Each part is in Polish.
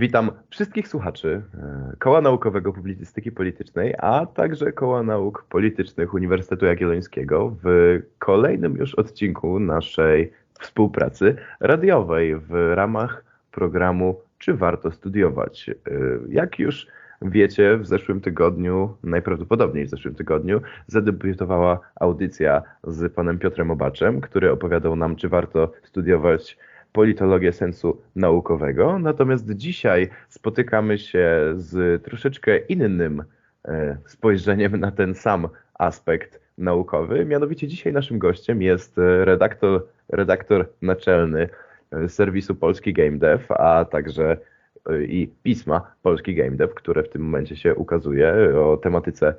Witam wszystkich słuchaczy e, Koła Naukowego Publicystyki Politycznej, a także Koła Nauk Politycznych Uniwersytetu Jagiellońskiego w kolejnym już odcinku naszej współpracy radiowej w ramach programu Czy warto studiować? E, jak już wiecie, w zeszłym tygodniu, najprawdopodobniej w zeszłym tygodniu, zadebiutowała audycja z panem Piotrem Obaczem, który opowiadał nam, czy warto studiować politologię sensu naukowego. Natomiast dzisiaj spotykamy się z troszeczkę innym e, spojrzeniem na ten sam aspekt naukowy. Mianowicie dzisiaj naszym gościem jest redaktor, redaktor naczelny e, serwisu Polski Game Dev, a także e, i pisma Polski Game Dev, które w tym momencie się ukazuje o tematyce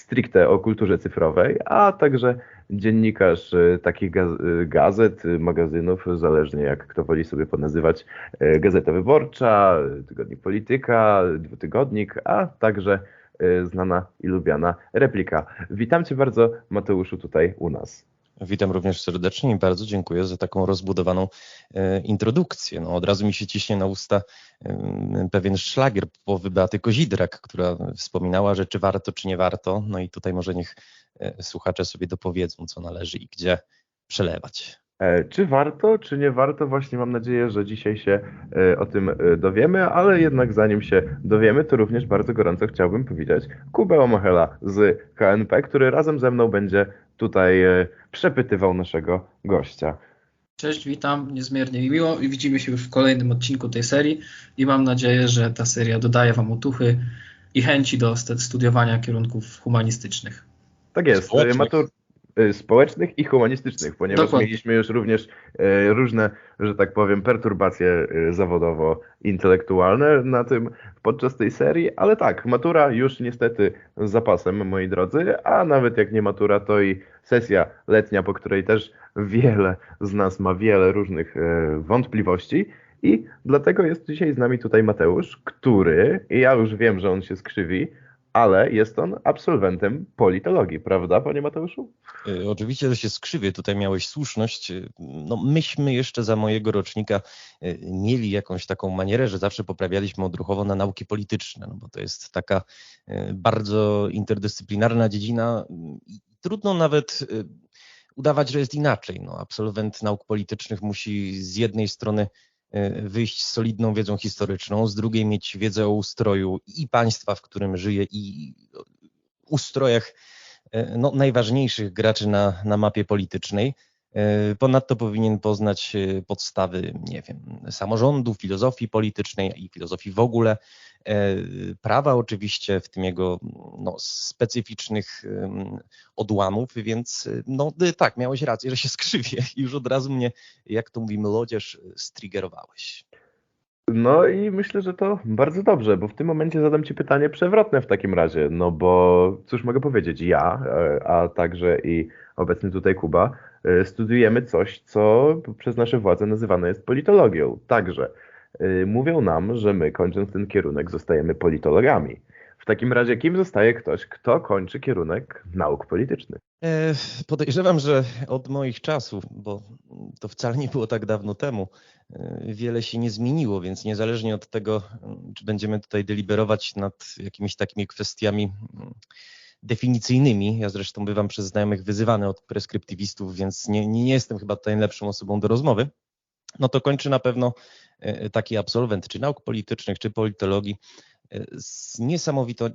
stricte o kulturze cyfrowej, a także dziennikarz e, takich e, gazet, magazynów, zależnie jak kto woli sobie ponazywać, Gazeta Wyborcza, Tygodnik Polityka, Dwutygodnik, a także znana i lubiana replika. Witam Cię bardzo, Mateuszu, tutaj u nas. Witam również serdecznie i bardzo dziękuję za taką rozbudowaną e, introdukcję. No, od razu mi się ciśnie na usta e, pewien szlagier połowy Beaty Kozidrak, która wspominała, że czy warto, czy nie warto. No i tutaj może niech e, słuchacze sobie dopowiedzą, co należy i gdzie przelewać. Czy warto, czy nie warto? Właśnie mam nadzieję, że dzisiaj się o tym dowiemy, ale jednak zanim się dowiemy, to również bardzo gorąco chciałbym powitać Kubę Omachela z KNP, który razem ze mną będzie tutaj e, przepytywał naszego gościa. Cześć, witam, niezmiernie miło i widzimy się już w kolejnym odcinku tej serii i mam nadzieję, że ta seria dodaje Wam otuchy i chęci do studiowania kierunków humanistycznych. Tak jest. Matur, Y, społecznych i humanistycznych, ponieważ Dokładnie. mieliśmy już również y, różne, że tak powiem, perturbacje y, zawodowo-intelektualne na tym podczas tej serii, ale tak, matura już niestety z zapasem, moi drodzy, a nawet jak nie matura, to i sesja letnia, po której też wiele z nas ma wiele różnych wątpliwości. I dlatego jest dzisiaj z nami tutaj Mateusz, który, i ja już wiem, że on się skrzywi, ale jest on absolwentem politologii, prawda, panie Mateuszu? Y, oczywiście, że się skrzywię, tutaj miałeś słuszność. Y, no, myśmy jeszcze za mojego rocznika y, mieli jakąś taką manierę, że zawsze poprawialiśmy odruchowo na nauki polityczne, no bo to jest taka bardzo interdyscyplinarna dziedzina trudno nawet udawać, że jest inaczej. No, absolwent nauk politycznych musi z jednej strony wyjść z solidną wiedzą historyczną, z drugiej mieć wiedzę o ustroju i państwa, w którym żyje, i ustrojach e, no, najważniejszych graczy na, na mapie politycznej. E, ponadto powinien poznać e, podstawy, nie wiem, samorządu, filozofii politycznej i filozofii w ogóle, e, prawa oczywiście, w tym jego no, specyficznych odłamów, więc no tak, miałeś rację, że się skrzywię już od razu mnie, jak to mówimy młodzież, striggerowałeś. No i myślę, że to bardzo dobrze, bo w tym momencie zadam Ci pytanie przewrotne w takim razie, no bo cóż mogę powiedzieć, ja, a także i obecny tutaj Kuba, studiujemy coś, co przez nasze władze nazywane jest politologią. Także mówią nam, że my kończąc ten kierunek zostajemy politologami. W takim razie kim zostaje ktoś, kto kończy kierunek nauk politycznych? E, podejrzewam, że od moich czasów, bo to wcale nie było tak dawno temu, e, wiele się nie zmieniło, więc niezależnie od tego, czy będziemy tutaj deliberować nad jakimiś takimi kwestiami definicyjnymi. Ja zresztą bywam przez znajomych wyzywany od preskryptywistów, więc nie, nie jestem chyba tutaj najlepszą osobą do rozmowy. No to kończy na pewno taki absolwent czy nauk politycznych, czy politologii e, z niesamowito,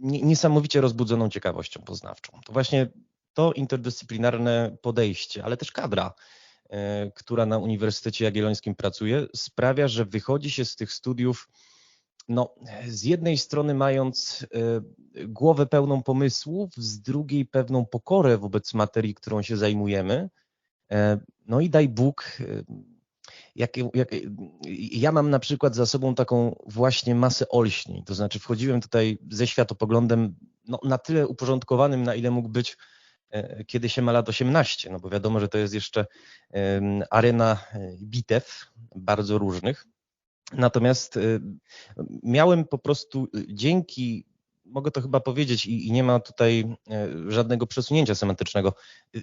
niesamowicie rozbudzoną ciekawością poznawczą. To właśnie to interdyscyplinarne podejście, ale też kadra, e, która na Uniwersytecie Jagiellońskim pracuje, sprawia, że wychodzi się z tych studiów no, z jednej strony mając e, głowę pełną pomysłów, z drugiej pewną pokorę wobec materii, którą się zajmujemy. E, no i daj Bóg, e, jak, jak, ja mam na przykład za sobą taką właśnie masę olśnień, to znaczy wchodziłem tutaj ze światopoglądem no, na tyle uporządkowanym, na ile mógł być kiedy się ma lat 18, no bo wiadomo, że to jest jeszcze arena bitew bardzo różnych. Natomiast y, miałem po prostu dzięki, mogę to chyba powiedzieć, i, nie ma tutaj żadnego przesunięcia semantycznego,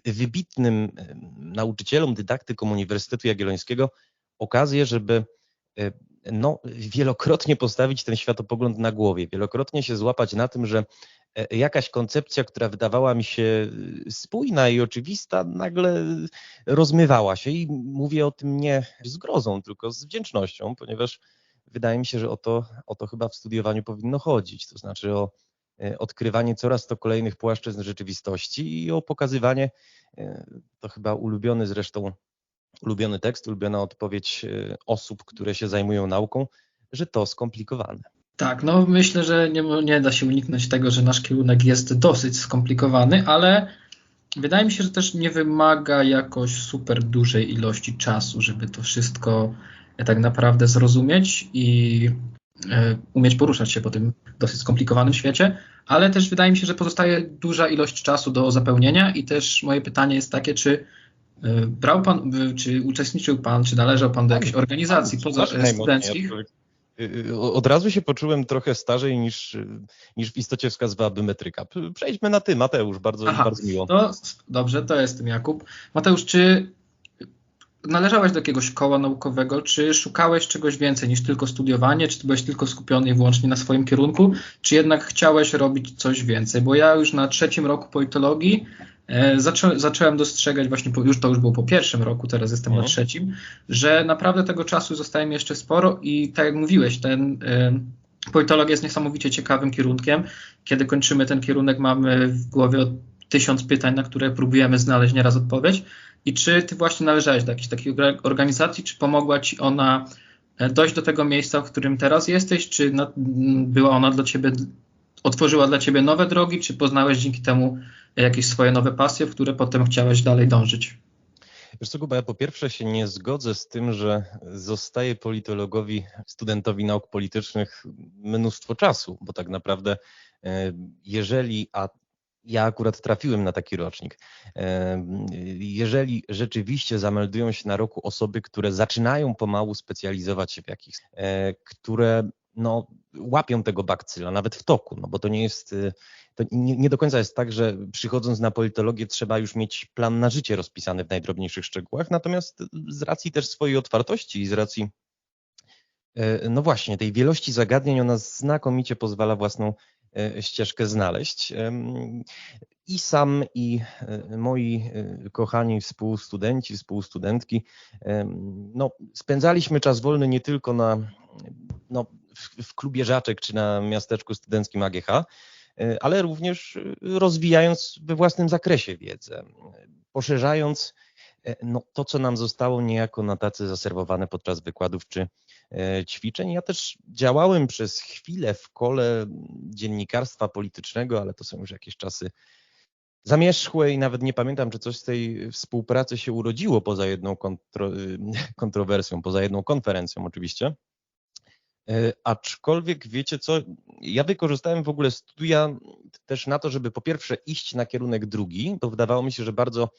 wybitnym nauczycielom, dydaktykom Uniwersytetu Jagiellońskiego okazję, żeby no, wielokrotnie postawić ten światopogląd na głowie, wielokrotnie się złapać na tym, że e, jakaś koncepcja, która wydawała mi się spójna i oczywista, nagle rozmywała się i mówię o tym nie z grozą, tylko z wdzięcznością, ponieważ wydaje mi się, że o to, o to chyba w studiowaniu powinno chodzić, to znaczy o e, odkrywanie coraz to kolejnych płaszczyzn rzeczywistości i o pokazywanie, e, to chyba ulubiony zresztą ulubiony tekst, ulubiona odpowiedź e, osób, które się zajmują nauką, że to skomplikowane. Tak, no myślę, że nie, nie da się uniknąć tego, że nasz kierunek jest dosyć skomplikowany, ale wydaje mi się, że też nie wymaga jakoś super dużej ilości czasu, żeby to wszystko e, tak naprawdę zrozumieć i e, umieć poruszać się po tym dosyć skomplikowanym świecie, ale też wydaje mi się, że pozostaje duża ilość czasu do zapełnienia i też moje pytanie jest takie, czy brał pan, czy uczestniczył pan, czy należał pan do jakiejś organizacji poza studenckich? Y, od razu się poczułem trochę starzej niż, niż w istocie wskazywałaby metryka. Przejdźmy na ty, Mateusz, bardzo, Aha, bardzo miło. To, dobrze, to jestem Jakub. Mateusz, czy należałeś do jakiegoś koła naukowego, czy szukałeś czegoś więcej niż tylko studiowanie, czy byłeś tylko skupiony wyłącznie na swoim kierunku, czy jednak chciałeś robić coś więcej? Bo ja już na trzecim roku politologii E, zaczą, zacząłem dostrzegać właśnie, po, już to już było po pierwszym roku, teraz jestem mhm. na trzecim, że naprawdę tego czasu zostaje mi jeszcze sporo i tak jak mówiłeś, ten y, politologia jest niesamowicie ciekawym kierunkiem. Kiedy kończymy ten kierunek, mamy w głowie tysiąc pytań, na które próbujemy znaleźć nieraz odpowiedź. I czy ty właśnie należałeś do jakiejś takiej organizacji, czy pomogła ci ona e, dojść do tego miejsca, w którym teraz jesteś, czy na, była ona dla ciebie, otworzyła dla ciebie nowe drogi, czy poznałeś dzięki temu jakieś swoje nowe pasje, w które potem chciałeś dalej dążyć? Wiesz co, Kuba, ja po pierwsze się nie zgodzę z tym, że zostaje politologowi, studentowi nauk politycznych mnóstwo czasu, bo tak naprawdę e, jeżeli, a ja akurat trafiłem na taki rocznik. E, jeżeli rzeczywiście zameldują się na roku osoby, które zaczynają pomału specjalizować się w jakichś, e, które no, łapią tego bakcyla, nawet w toku, no bo to nie jest, to nie, nie, do końca jest tak, że przychodząc na politologię trzeba już mieć plan na życie rozpisany w najdrobniejszych szczegółach, natomiast z racji też swojej otwartości i z racji e, no właśnie, tej wielości zagadnień ona znakomicie pozwala własną e, ścieżkę znaleźć. I sam, i e, moi kochani współstudenci, współstudentki, no, spędzaliśmy czas wolny nie tylko na no, w, klubie Żaczek czy na miasteczku studenckim AGH, ale również e, rozwijając we własnym zakresie wiedzę, poszerzając e, no, to, co nam zostało niejako na tacy zaserwowane podczas wykładów czy ćwiczeń. Ja też działałem przez chwilę w kole dziennikarstwa politycznego, ale to są już jakieś czasy zamierzchłe i nawet nie pamiętam, czy coś z tej współpracy się urodziło poza jedną kontro, kontrowersją, poza jedną konferencją oczywiście. E, aczkolwiek wiecie co, ja wykorzystałem w ogóle studia też na to, żeby po pierwsze iść na kierunek drugi, to wydawało mi się, że bardzo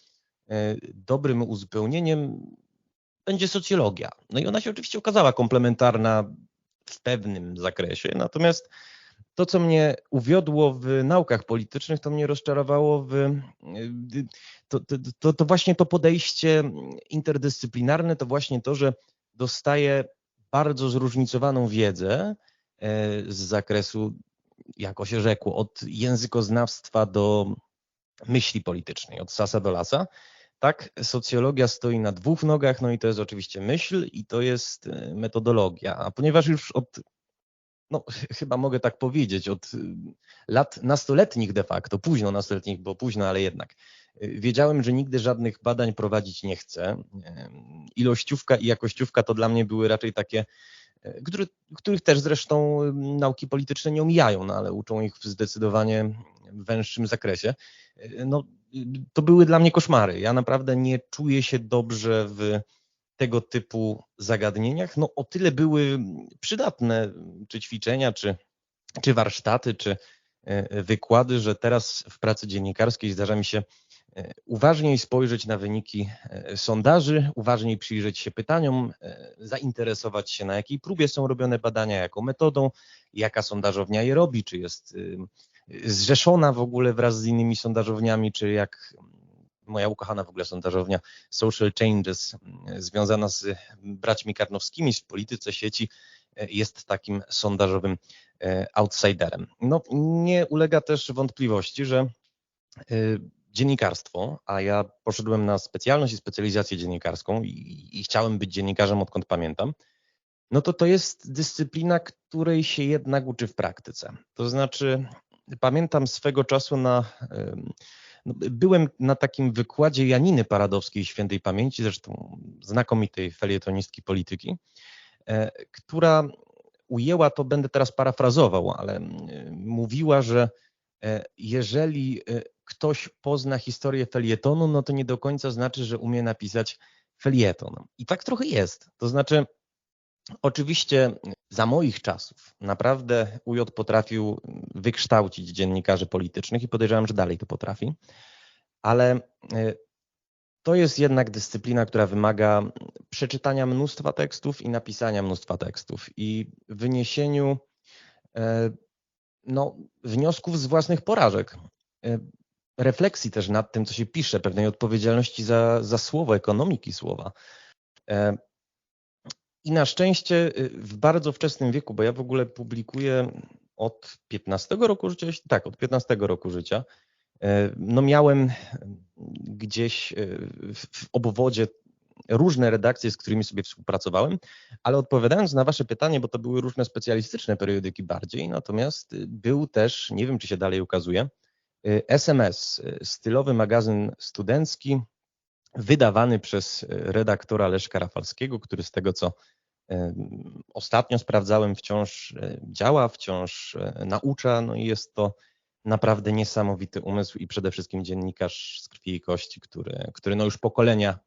e, dobrym uzupełnieniem będzie socjologia. No i ona się oczywiście okazała komplementarna w pewnym zakresie, natomiast to, co mnie uwiodło w naukach politycznych, to mnie rozczarowało w e, to, to, to właśnie to podejście interdyscyplinarne, to właśnie to, że dostaję bardzo zróżnicowaną wiedzę e, z zakresu, jako się rzekło, od językoznawstwa do myśli politycznej, od sasa do lasa. Tak, socjologia stoi na dwóch nogach, no i to jest oczywiście myśl i to jest e, metodologia. A ponieważ już od, no chyba mogę tak powiedzieć, od lat nastoletnich de facto, późno nastoletnich, bo późno, ale jednak, Wiedziałem, że nigdy żadnych badań prowadzić nie chcę. Ilościówka i jakościówka to dla mnie były raczej takie, który, których też zresztą nauki polityczne nie omijają, no ale uczą ich w zdecydowanie węższym zakresie. No, to były dla mnie koszmary. Ja naprawdę nie czuję się dobrze w tego typu zagadnieniach. No, o tyle były przydatne, czy ćwiczenia, czy, czy warsztaty, czy e, wykłady, że teraz w pracy dziennikarskiej zdarza mi się uważniej spojrzeć na wyniki e, sondaży, uważniej przyjrzeć się pytaniom, e, zainteresować się na jakiej próbie są robione badania, jaką metodą, jaka sondażownia je robi, czy jest zrzeszona w ogóle wraz z innymi sondażowniami, czy jak moja ukochana w ogóle sondażownia Social Changes, związana z braćmi Karnowskimi w polityce sieci, jest takim sondażowym outsiderem. No, nie ulega też wątpliwości, że dziennikarstwo, a ja poszedłem na specjalność i specjalizację dziennikarską i, i chciałem być dziennikarzem odkąd pamiętam, no to to jest dyscyplina, której się jednak uczy w praktyce. To znaczy, pamiętam swego czasu na. No, byłem na takim wykładzie Janiny Paradowskiej świętej pamięci, zresztą znakomitej felietonistki polityki, e, która ujęła, to będę teraz parafrazował, ale mówiła, że e, jeżeli e, ktoś pozna historię felietonu, no to nie do końca znaczy, że umie napisać felieton. I tak trochę jest. To znaczy, oczywiście za moich czasów naprawdę UJ potrafił wykształcić dziennikarzy politycznych i podejrzewam, że dalej to potrafi, ale e, to jest jednak dyscyplina, która wymaga przeczytania mnóstwa tekstów i napisania mnóstwa tekstów i wyniesieniu e, no, wniosków z własnych porażek. Refleksji też nad tym, co się pisze, pewnej odpowiedzialności za, za słowo, ekonomiki słowa. E, I na szczęście y, w bardzo wczesnym wieku, bo ja w ogóle publikuję od 15 roku życia, tak, od 15 roku życia, e, no miałem gdzieś e, w obwodzie różne redakcje, z którymi sobie współpracowałem, ale odpowiadając na Wasze pytanie, bo to były różne specjalistyczne periodyki bardziej, natomiast był też, nie wiem czy się dalej ukazuje, SMS, y, stylowy magazyn studencki, wydawany przez y, redaktora Leszka Rafalskiego, który z tego co y, ostatnio sprawdzałem, wciąż działa, wciąż naucza, no i jest to naprawdę niesamowity umysł i przede wszystkim dziennikarz z krwi i kości, który, który no już pokolenia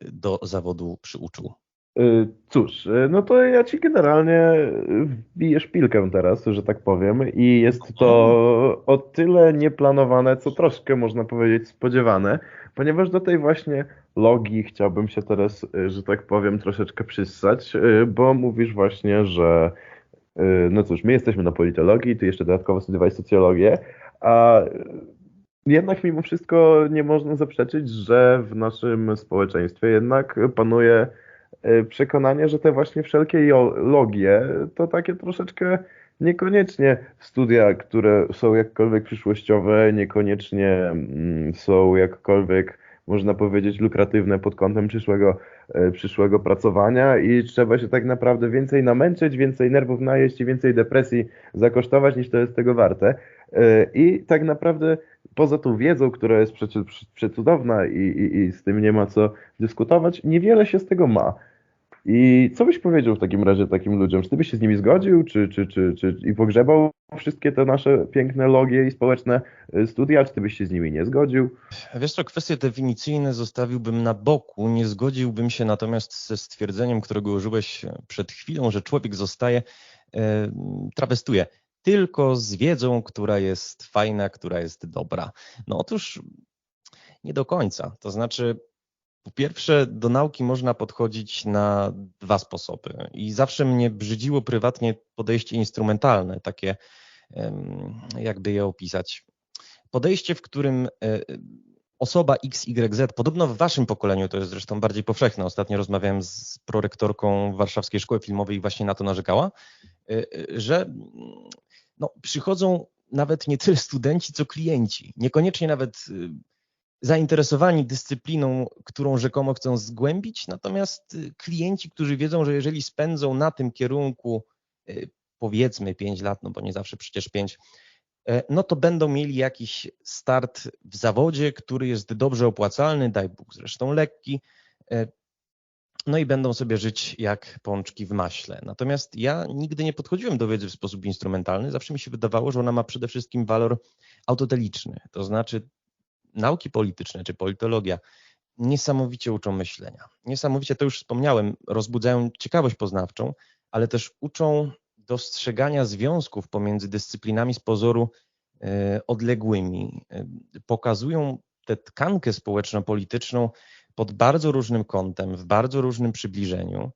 do zawodu przyuczył. Y, cóż, y, no to ja ci generalnie wbiję szpilkę teraz, że tak powiem, i jest to o tyle nieplanowane, co troszkę można powiedzieć spodziewane, ponieważ do tej właśnie logii chciałbym się teraz, y, że tak powiem, troszeczkę przyssać, bo mówisz właśnie, że no cóż, my jesteśmy na politologii, ty jeszcze dodatkowo studiowałeś socjologię, a jednak mimo wszystko nie można zaprzeczyć, że w naszym społeczeństwie jednak panuje przekonanie, że te właśnie wszelkie logie to takie troszeczkę niekoniecznie studia, które są jakkolwiek przyszłościowe, niekoniecznie mm, są jakkolwiek można powiedzieć lukratywne pod kątem przyszłego, e, przyszłego pracowania i trzeba się tak naprawdę więcej namęczyć, więcej nerwów najeść i więcej depresji zakosztować niż to jest tego warte. E, I tak naprawdę poza tą wiedzą, która jest przecudowna i, i, i z tym nie ma co dyskutować, niewiele się z tego ma. I co byś powiedział w takim razie takim ludziom? Czy ty byś się z nimi zgodził, czy, czy, czy, czy i pogrzebał wszystkie te nasze piękne logie i społeczne y, studia, czy ty byś się z nimi nie zgodził? Wiesz co, kwestie definicyjne zostawiłbym na boku, nie zgodziłbym się natomiast ze stwierdzeniem, którego użyłeś przed chwilą, że człowiek zostaje, e, trawestuje, tylko z wiedzą, która jest fajna, która jest dobra. No otóż nie do końca. To znaczy, po pierwsze, do nauki można podchodzić na dwa sposoby i zawsze mnie brzydziło prywatnie podejście instrumentalne, takie jakby je opisać. Podejście, w którym e, osoba XYZ, podobno w waszym pokoleniu to jest zresztą bardziej powszechne. Ostatnio rozmawiałem z prorektorką Warszawskiej Szkoły Filmowej i właśnie na to narzekała, e, że no, przychodzą nawet nie tyle studenci, co klienci. Niekoniecznie nawet zainteresowani dyscypliną, którą rzekomo chcą zgłębić, natomiast y, klienci, którzy wiedzą, że jeżeli spędzą na tym kierunku y, powiedzmy 5 lat, no bo nie zawsze przecież 5, e, no to będą mieli jakiś start w zawodzie, który jest dobrze opłacalny, daj Bóg zresztą lekki, e, no i będą sobie żyć jak pączki w maśle. Natomiast ja nigdy nie podchodziłem do wiedzy w sposób instrumentalny, zawsze mi się wydawało, że ona ma przede wszystkim walor autoteliczny, to znaczy nauki polityczne czy politologia niesamowicie uczą myślenia. Niesamowicie, to już wspomniałem, rozbudzają ciekawość poznawczą, ale też uczą dostrzegania związków pomiędzy dyscyplinami z pozoru e, odległymi. E, pokazują tę tkankę społeczno-polityczną pod bardzo różnym kątem, w bardzo różnym przybliżeniu.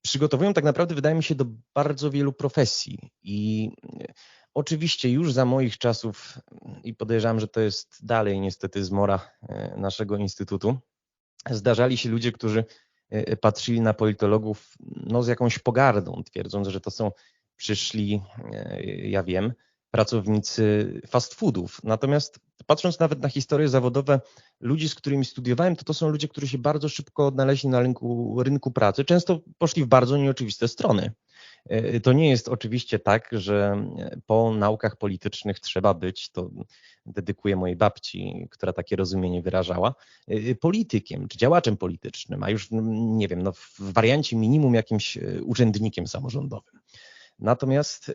E, przygotowują tak naprawdę, wydaje mi się, do bardzo wielu profesji. I Oczywiście już za moich czasów i podejrzewam, że to jest dalej niestety zmora naszego instytutu, zdarzali się ludzie, którzy patrzyli na politologów no, z jakąś pogardą, twierdząc, że to są przyszli, ja wiem, pracownicy fast foodów. Natomiast patrząc nawet na historie zawodowe ludzi, z którymi studiowałem, to to są ludzie, którzy się bardzo szybko odnaleźli na rynku, rynku pracy. Często poszli w bardzo nieoczywiste strony. E, to nie jest oczywiście tak, że po naukach politycznych trzeba być, to dedykuję mojej babci, która takie rozumienie wyrażała, e, politykiem czy działaczem politycznym, a już nie wiem, no w wariancie minimum jakimś e, urzędnikiem samorządowym. Natomiast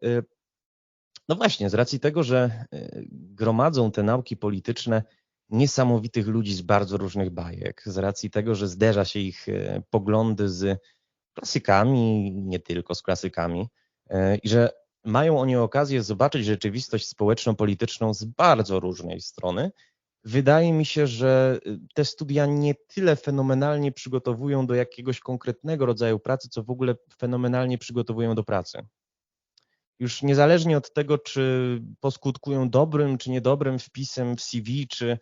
no właśnie, z racji tego, że gromadzą te nauki polityczne niesamowitych ludzi z bardzo różnych bajek, z racji tego, że zderza się ich poglądy z klasykami, nie tylko z klasykami, e, i że mają oni okazję zobaczyć rzeczywistość społeczno-polityczną z bardzo różnej strony. Wydaje mi się, że e, te studia nie tyle fenomenalnie przygotowują do jakiegoś konkretnego rodzaju pracy, co w ogóle fenomenalnie przygotowują do pracy. Już niezależnie od tego, czy poskutkują dobrym czy niedobrym wpisem w CV, czy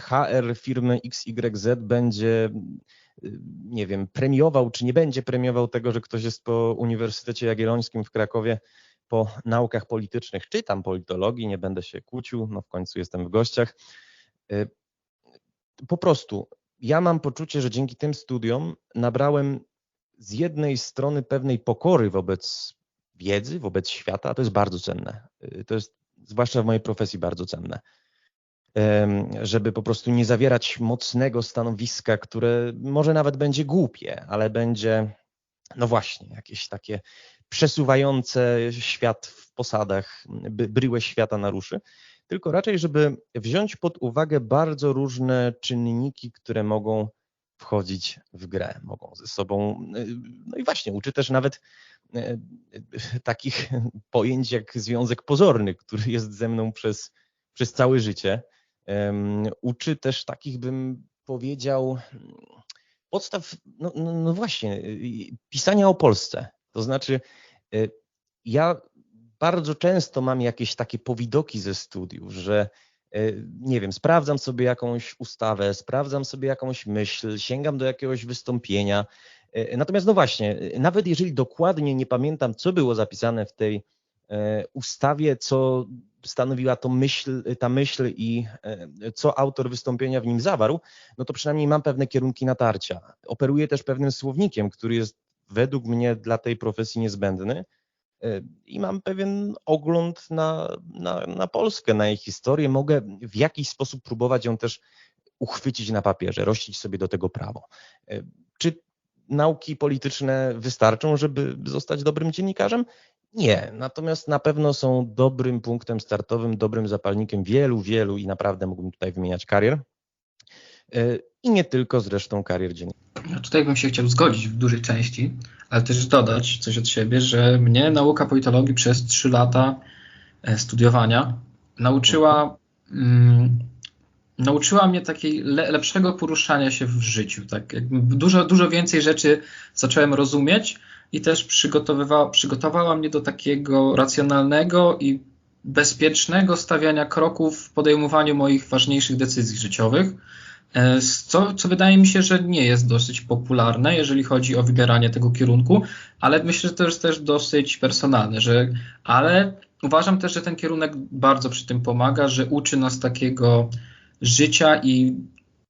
HR firmy XYZ będzie nie wiem, premiował czy nie będzie premiował tego, że ktoś jest po Uniwersytecie Jagiellońskim w Krakowie po naukach politycznych, czytam politologii, nie będę się kłócił, no w końcu jestem w gościach. Y, po prostu ja mam poczucie, że dzięki tym studiom nabrałem z jednej strony pewnej pokory wobec wiedzy, wobec świata, to jest bardzo cenne. Y, to jest zwłaszcza w mojej profesji bardzo cenne żeby po prostu nie zawierać mocnego stanowiska, które może nawet będzie głupie, ale będzie, no właśnie, jakieś takie przesuwające świat w posadach, bryłę świata naruszy, tylko raczej, żeby wziąć pod uwagę bardzo różne czynniki, które mogą wchodzić w grę, mogą ze sobą, no i właśnie, uczy też nawet takich pojęć jak związek pozorny, który jest ze mną przez, przez całe życie Uczy też takich, bym powiedział, podstaw, no, no, no właśnie, y, pisania o Polsce. To znaczy, ja bardzo często mam jakieś takie powidoki ze studiów, że nie wiem, sprawdzam sobie jakąś ustawę, sprawdzam sobie jakąś myśl, sięgam do jakiegoś wystąpienia. Natomiast no właśnie, nawet jeżeli dokładnie nie pamiętam, co było zapisane w tej ustawie, co stanowiła to myśl, ta myśl i e, co autor wystąpienia w nim zawarł, no to przynajmniej mam pewne kierunki natarcia. Operuję też pewnym słownikiem, który jest według mnie dla tej profesji niezbędny e, i mam pewien ogląd na, na, na Polskę, na jej historię. Mogę w jakiś sposób próbować ją też uchwycić na papierze, rościć sobie do tego prawo. E, czy nauki polityczne wystarczą, żeby zostać dobrym dziennikarzem? Nie, natomiast na pewno są dobrym punktem startowym, dobrym zapalnikiem wielu, wielu i naprawdę mógłbym tutaj wymieniać karier. E, I nie tylko zresztą karier dziennikarza. Ja tutaj bym się chciał zgodzić w dużej części, ale też dodać coś od siebie, że mnie nauka politologii przez trzy lata e, studiowania nauczyła, mm, nauczyła mnie takiej lepszego poruszania się w życiu. Tak? Dużo, dużo więcej rzeczy zacząłem rozumieć, i też przygotowywała, przygotowała mnie do takiego racjonalnego i bezpiecznego stawiania kroków w podejmowaniu moich ważniejszych decyzji życiowych, e, co, co wydaje mi się, że nie jest dosyć popularne, jeżeli chodzi o wybieranie tego kierunku, ale myślę, że to jest też dosyć personalne, że, ale uważam też, że ten kierunek bardzo przy tym pomaga, że uczy nas takiego życia i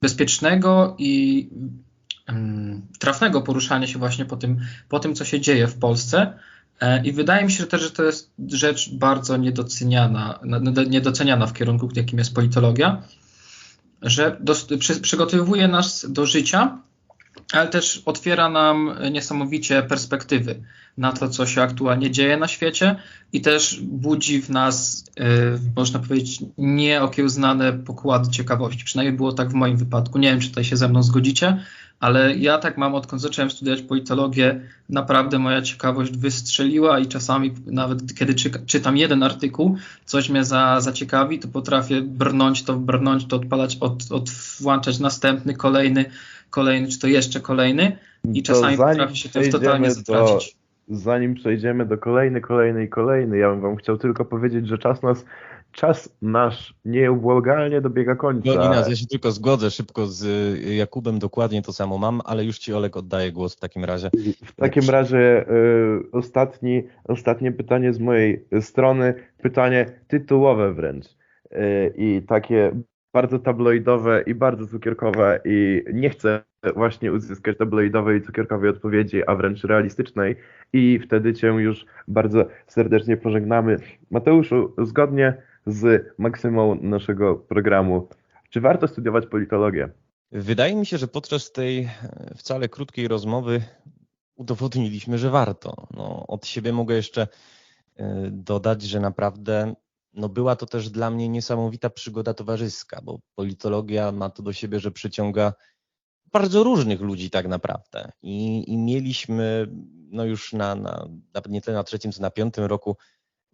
bezpiecznego i trafnego poruszania się właśnie po tym, po tym, co się dzieje w Polsce. E, I wydaje mi się też, że to jest rzecz bardzo niedoceniana, niedoceniana w kierunku, jakim jest politologia, że przy, przygotowuje nas do życia, ale też otwiera nam niesamowicie perspektywy na to, co się aktualnie dzieje na świecie i też budzi w nas, yy, można powiedzieć, nieokiełznane pokłady ciekawości. Przynajmniej było tak w moim wypadku. Nie wiem, czy tutaj się ze mną zgodzicie, ale ja tak mam, odkąd zacząłem studiować politologię, naprawdę moja ciekawość wystrzeliła i czasami nawet kiedy czy, czytam jeden artykuł, coś mnie za, zaciekawi, to potrafię brnąć to, brnąć to, odpalać, od, od włączać następny, kolejny, kolejny, czy to jeszcze kolejny i czasami potrafi się to totalnie zatracić. zanim przejdziemy do kolejny, kolejny i kolejny, ja bym wam chciał tylko powiedzieć, że czas nas czas nasz nieubłagalnie dobiega końca. No Inas, ja się tylko zgodzę szybko z y, Jakubem, dokładnie to samo mam, ale już Ci Olek oddaję głos w takim razie. W takim razie y, ostatni, ostatnie pytanie z mojej strony, pytanie tytułowe wręcz y, i takie bardzo tabloidowe i bardzo cukierkowe i nie chcę właśnie uzyskać tabloidowej i cukierkowej odpowiedzi, a wręcz realistycznej i wtedy Cię już bardzo serdecznie pożegnamy. Mateuszu, zgodnie z maksymą naszego programu. Czy warto studiować politologię? Wydaje mi się, że podczas tej e, wcale krótkiej rozmowy udowodniliśmy, że warto. No, od siebie mogę jeszcze e, dodać, że naprawdę no była to też dla mnie niesamowita przygoda towarzyska, bo politologia ma to do siebie, że przyciąga bardzo różnych ludzi tak naprawdę. I, i mieliśmy no już na, na, nie tyle na trzecim, co na piątym roku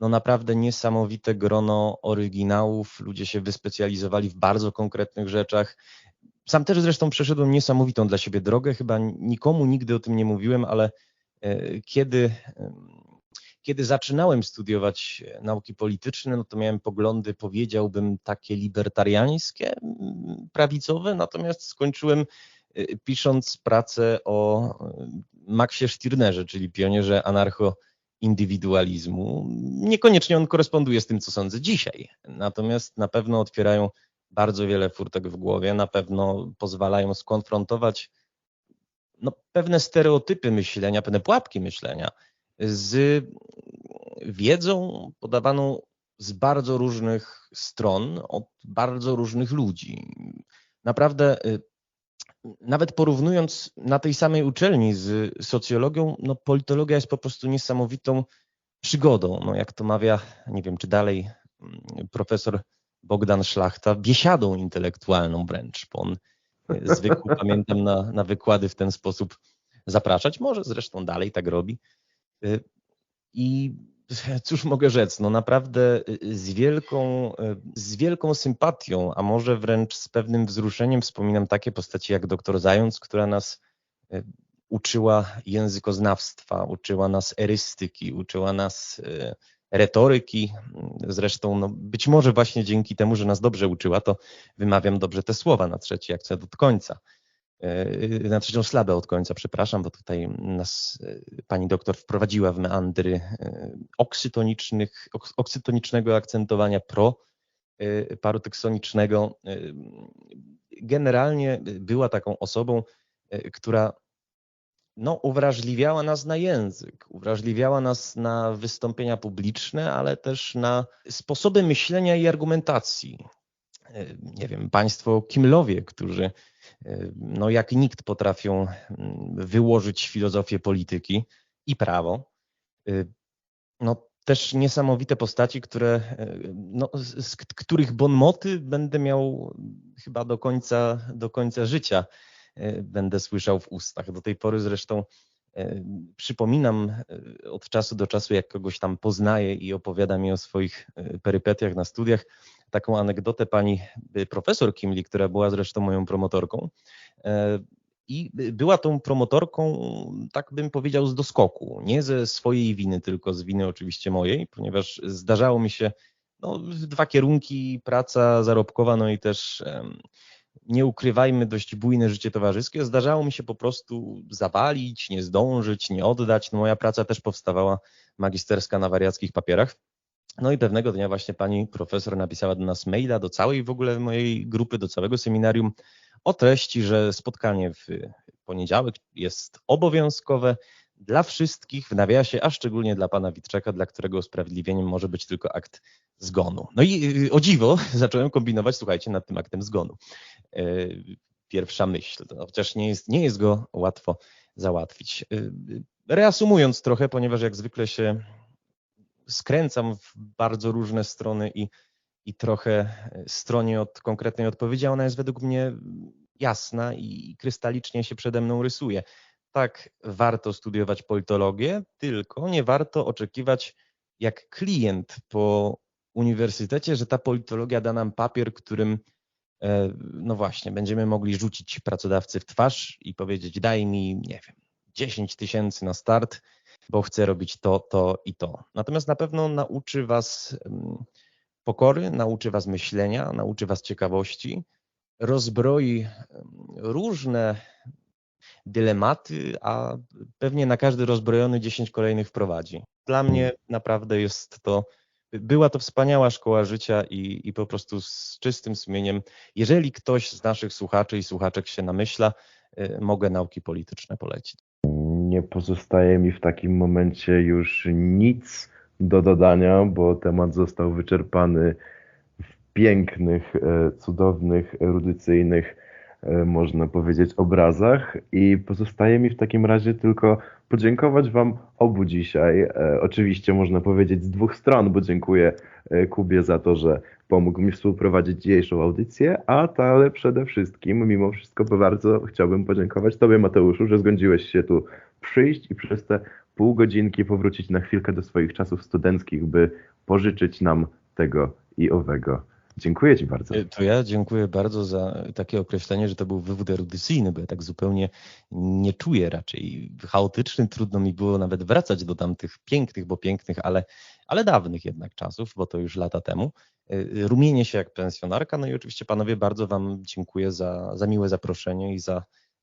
no naprawdę niesamowite grono oryginałów. Ludzie się wyspecjalizowali w bardzo konkretnych rzeczach. Sam też zresztą przeszedłem niesamowitą dla siebie drogę. Chyba nikomu nigdy o tym nie mówiłem, ale e, kiedy, kiedy zaczynałem studiować nauki polityczne, no to miałem poglądy, powiedziałbym, takie libertariańskie, prawicowe, natomiast skończyłem e, pisząc pracę o Maxie Stirnerze, czyli pionierze anarcho indywidualizmu. Niekoniecznie on koresponduje z tym, co sądzę dzisiaj, natomiast na pewno otwierają bardzo wiele furtek w głowie, na pewno pozwalają skonfrontować no, pewne stereotypy myślenia, pewne pułapki myślenia z wiedzą podawaną z bardzo różnych stron, od bardzo różnych ludzi. Naprawdę y, nawet porównując na tej samej uczelni z socjologią, no politologia jest po prostu niesamowitą przygodą. No jak to mawia, nie wiem czy dalej mm, profesor Bogdan Szlachta, biesiadą intelektualną wręcz, bo on e, zwykł, pamiętam, na, na wykłady w ten sposób zapraszać. Może zresztą dalej tak robi. E, I cóż mogę rzec, no naprawdę y, z wielką, y, z wielką sympatią, a może wręcz z pewnym wzruszeniem wspominam takie postaci jak doktor Zając, która nas y, uczyła językoznawstwa, uczyła nas erystyki, uczyła nas retoryki. Zresztą no, być może właśnie dzięki temu, że nas dobrze uczyła, to wymawiam dobrze te słowa na trzeci akcent od końca. E, na trzecią slabę od końca, przepraszam, bo tutaj nas e, pani doktor wprowadziła w meandry e, oksytonicznych, oksytonicznego akcentowania pro paroteksonicznego. Generalnie była taką osobą, która no, uwrażliwiała nas na język, uwrażliwiała nas na wystąpienia publiczne, ale też na sposoby myślenia i argumentacji. Nie wiem, państwo Kimlowie, którzy no jak nikt potrafią wyłożyć filozofię polityki i prawo. Y, no też niesamowite postaci, które, no, z których bonmoty będę miał chyba do końca, do końca życia będę słyszał w ustach. Do tej pory zresztą przypominam od czasu do czasu, jak kogoś tam poznaję i opowiada mi o swoich perypetiach na studiach, taką anegdotę pani y, profesor Kimli, która była zresztą moją promotorką. E, I była tą promotorką, tak bym powiedział, z doskoku. Nie ze swojej winy, tylko z winy oczywiście mojej, ponieważ zdarzało mi się no, dwa kierunki, praca zarobkowa, no i też nie ukrywajmy, dość bujne życie towarzyskie. Zdarzało mi się po prostu zawalić, nie zdążyć, nie oddać. No, moja praca też powstawała magisterska na wariackich papierach. No i pewnego dnia właśnie pani profesor napisała do nas maila, do całej w ogóle mojej grupy, do całego seminarium o treści, że spotkanie w poniedziałek jest obowiązkowe dla wszystkich w nawiasie, a szczególnie dla pana Witczaka, dla którego usprawiedliwieniem może być tylko akt zgonu. No i y, o dziwo zacząłem kombinować, słuchajcie, nad tym aktem zgonu. E, pierwsza myśl, chociaż nie jest, nie jest go łatwo załatwić. Y, reasumując trochę, ponieważ jak zwykle się skręcam w bardzo różne strony i, i trochę stronie od konkretnej odpowiedzi, a ona jest według mnie jasna i krystalicznie się przede mną rysuje. Tak, warto studiować politologię, tylko nie warto oczekiwać jak klient po uniwersytecie, że ta politologia da nam papier, którym e, no właśnie, będziemy mogli rzucić pracodawcy w twarz i powiedzieć daj mi, nie wiem, 10 tysięcy na start, bo chcę robić to, to i to. Natomiast na pewno nauczy Was pokory, nauczy Was myślenia, nauczy Was ciekawości, rozbroi różne dylematy, a pewnie na każdy rozbrojony 10 kolejnych wprowadzi. Dla mnie naprawdę jest to, była to wspaniała szkoła życia i, i po prostu z czystym sumieniem, jeżeli ktoś z naszych słuchaczy i słuchaczek się namyśla, y, mogę nauki polityczne polecić. Nie pozostaje mi w takim momencie już nic do dodania, bo temat został wyczerpany w pięknych, e, cudownych, erudycyjnych można powiedzieć, obrazach i pozostaje mi w takim razie tylko podziękować Wam obu dzisiaj. E, oczywiście można powiedzieć z dwóch stron, bo dziękuję e, Kubie za to, że pomógł mi współprowadzić dzisiejszą audycję, a ale przede wszystkim, mimo wszystko, bardzo chciałbym podziękować Tobie, Mateuszu, że zgodziłeś się tu przyjść i przez te pół godzinki powrócić na chwilkę do swoich czasów studenckich, by pożyczyć nam tego i owego. Dziękuję Ci bardzo. E, to ja dziękuję bardzo za takie określenie, że to był wywód erudycyjny, bo ja tak zupełnie nie czuję raczej chaotyczny. Trudno mi było nawet wracać do tamtych pięknych, bo pięknych, ale, ale dawnych jednak czasów, bo to już lata temu. E, rumienię się jak pensjonarka. No i oczywiście panowie bardzo Wam dziękuję za, za miłe zaproszenie i za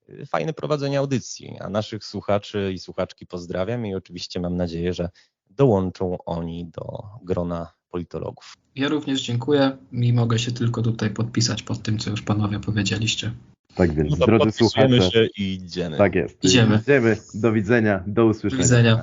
e, fajne prowadzenie audycji. A naszych słuchaczy i słuchaczki pozdrawiam i oczywiście mam nadzieję, że dołączą oni do grona politologów. Ja również dziękuję i mogę się tylko tutaj podpisać pod tym, co już panowie powiedzieliście. Tak więc, no drodzy słuchacze. się i idziemy. Tak jest. Idziemy. Idziemy. Do widzenia, do usłyszenia. Do widzenia.